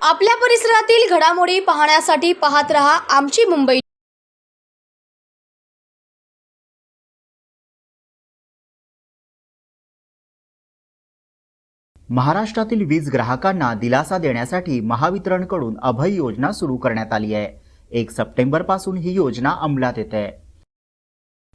आपल्या परिसरातील घडामोडी पाहण्यासाठी पाहत रहा आमची मुंबई महाराष्ट्रातील वीज ग्राहकांना दिलासा देण्यासाठी महावितरणकडून अभय योजना सुरू करण्यात आली आहे. एक सप्टेंबरपासून ही योजना अंमलात येते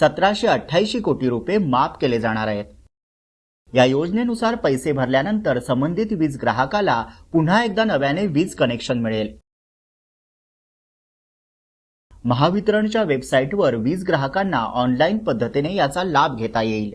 सतराशे अठ्ठ्याऐंशी कोटी रुपये माफ केले जाणार आहेत. या योजनेनुसार पैसे भरल्यानंतर संबंधित वीज ग्राहकाला पुन्हा एकदा नव्याने वीज कनेक्शन मिळेल. महावितरणच्या वेबसाईटवर वीज ग्राहकांना ऑनलाईन पद्धतीने याचा लाभ घेता येईल.